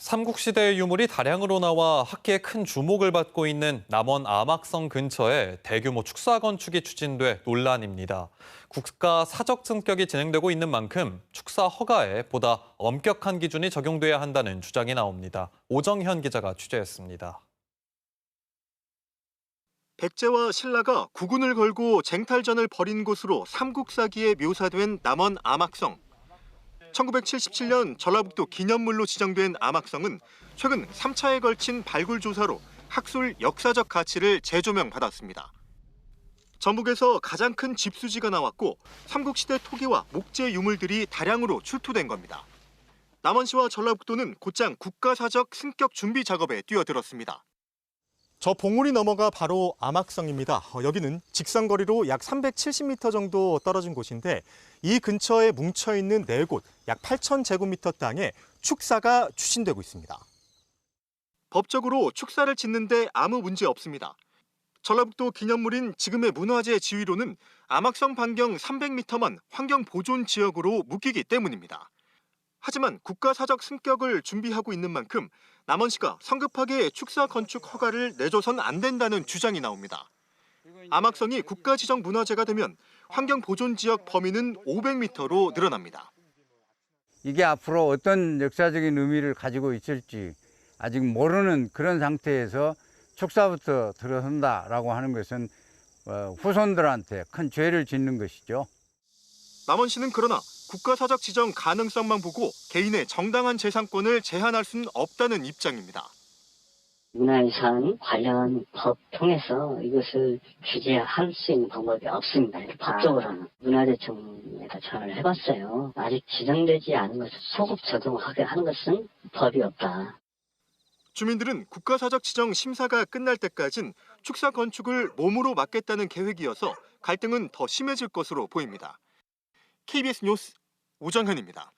삼국시대의 유물이 다량으로 나와 학계에 큰 주목을 받고 있는 남원 암악성 근처에 대규모 축사 건축이 추진돼 논란입니다. 국가 사적 승격이 진행되고 있는 만큼 축사 허가에 보다 엄격한 기준이 적용돼야 한다는 주장이 나옵니다. 오정현 기자가 취재했습니다. 백제와 신라가 구군을 걸고 쟁탈전을 벌인 곳으로 삼국사기에 묘사된 남원 암악성. 1977년 전라북도 기념물로 지정된 암악성은 최근 3차에 걸친 발굴 조사로 학술 역사적 가치를 재조명받았습니다. 전북에서 가장 큰 집수지가 나왔고 삼국시대 토기와 목재 유물들이 다량으로 출토된 겁니다. 남원시와 전라북도는 곧장 국가사적 승격 준비 작업에 뛰어들었습니다. 저 봉우리 넘어가 바로 암악성입니다. 어, 여기는 직선거리로 약 370m 정도 떨어진 곳인데 이 근처에 뭉쳐 있는 네 곳, 약 8천 제곱미터 땅에 축사가 추진되고 있습니다. 법적으로 축사를 짓는데 아무 문제 없습니다. 전라북도 기념물인 지금의 문화재 지위로는 암악성 반경 300m만 환경 보존 지역으로 묶이기 때문입니다. 하지만 국가사적 승격을 준비하고 있는 만큼 남원 시가 성급하게 축사 건축 허가를 내줘선 안 된다는 주장이 나옵니다. 암악성이 국가지정 문화재가 되면 환경 보존 지역 범위는 500m로 늘어납니다. 이게 앞으로 어떤 역사적인 의미를 가지고 있을지 아직 모르는 그런 상태에서 축사부터 들어선다라고 하는 것은 어, 후손들한테 큰 죄를 짓는 것이죠. 남원시는 그러나 국가사적 지정 가능성만 보고 개인의 정당한 재산권을 제한할 수는 없다는 입장입니다. 문화유산 관련 법 통해서 이것을 규제할 수 있는 방법이 없습니다. 법적으로는 문화재청에다 전화를 해봤어요. 아직 지정되지 않은 것을 소급 적용하게 하는 것은 법이 없다. 주민들은 국가사적 지정 심사가 끝날 때까진 축사 건축을 몸으로 막겠다는 계획이어서 갈등은 더 심해질 것으로 보입니다. KBS 뉴스 오정현입니다.